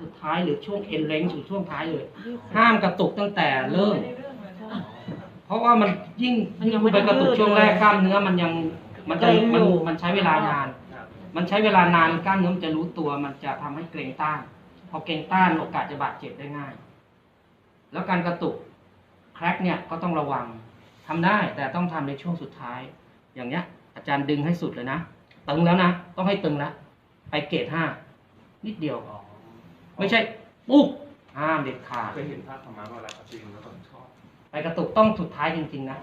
สุดท้ายหรือช่วงเอ็นเล้งถึงช่วงท้ายเลย ห้ามกระตุกตั้งแต่เริ่ม เพราะว่ามันยิ่งมันยังคุณไปไม่ได้กระตุกยืดช่วงแรกเลยกล้ามเนื้อมันยังมันจะเกร็งมันอยู่มันใช้เวลานาน มันใช้เวลานานกล้ามเนื้อมันจะรู้ตัว มันจะทำให้เกร็งต้าน พอเกร็งต้านโอกาสจะบาดเจ็บได้ง่าย แล้วการกระตุกแครกเนี่ยก็ต้องระวังทำได้แต่ต้องทำในช่วงสุดท้าย อย่างเนี้ย อาจารย์ดึงให้สุดเลยนะ ตึงแล้วนะ ต้องให้ตึงแล้วไปเกรดห้านิดเดียว ไม่ใช่ปุ๊บห้ามเด็ดขาดเคยเห็นภาพธรรมะเวลาเขาจริงแล้วผมชอบไปกระตุกต้องสุดท้ายจริง ๆ นะ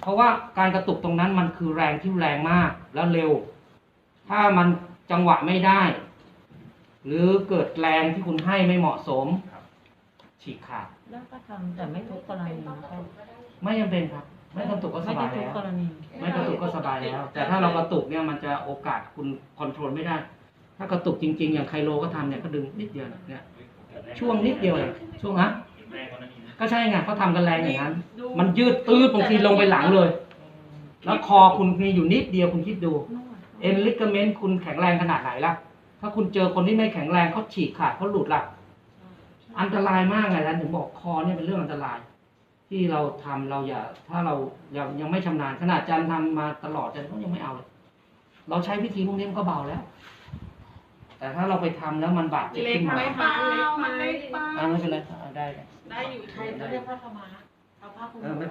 เพราะว่าการกระตุกตรงนั้นมันคือแรงที่แรงมากแล้วเร็ว ถ้ามันจังหวะไม่ได้ หรือเกิดแรงที่คุณให้ไม่เหมาะสม ฉีกขาดแล้วก็ทำแต่ไม่ทุกกรณีนะคะไม่จำเป็นครับ ไม่กระตุกก็สไม่ได้บายทุกแล้วกรณีไม่กระตุกก็สบายแล้ว แต่ถ้าเรากระตุกเนี่ยมันจะโอกาสคุณคอนโทรลไม่ได้ ถ้ากระตุกจริง ๆ อย่างไคโลก็ทำเนี่ยก็ดึงนิดเดียวเนี่ยช่วงนิดเดียวเองช่วงนะก็ใช่ไงเขาทำกันแรงอย่างนั้น มันยืดตื้อบางทีลงไปหลังเลย แล้วคอคุณมีอยู่นิดเดียวคุณคิดดู เอ็นลิกเมนต์คุณแข็งแรงขนาดไหนล่ะ ถ้าคุณเจอคนที่ไม่แข็งแรงเขาฉีกขาดเขาหลุดล่ะ อันตรายมากไงท่านถึงบอกคอเนี่ยเป็นเรื่องอันตราย ที่เราทำเราอย่า ถ้าเรายังยังไม่ชำนาญขนาดอาจันทำมาตลอดอาจันก็ยังไม่เอาเลยเราใช้วิธีพวกนี้มันก็เบาแล้ว แต่ถ้าเราไปทำแล้วมันบาดเจ็บเล็กขึ้นไหมามคะเล็กไหมอ่าไม่เป็นไรอ่าได้ได้ ได้อยู่ใครจะเรียกพระธรรมะเอาผ้าคลุม เออไม่เป็นไร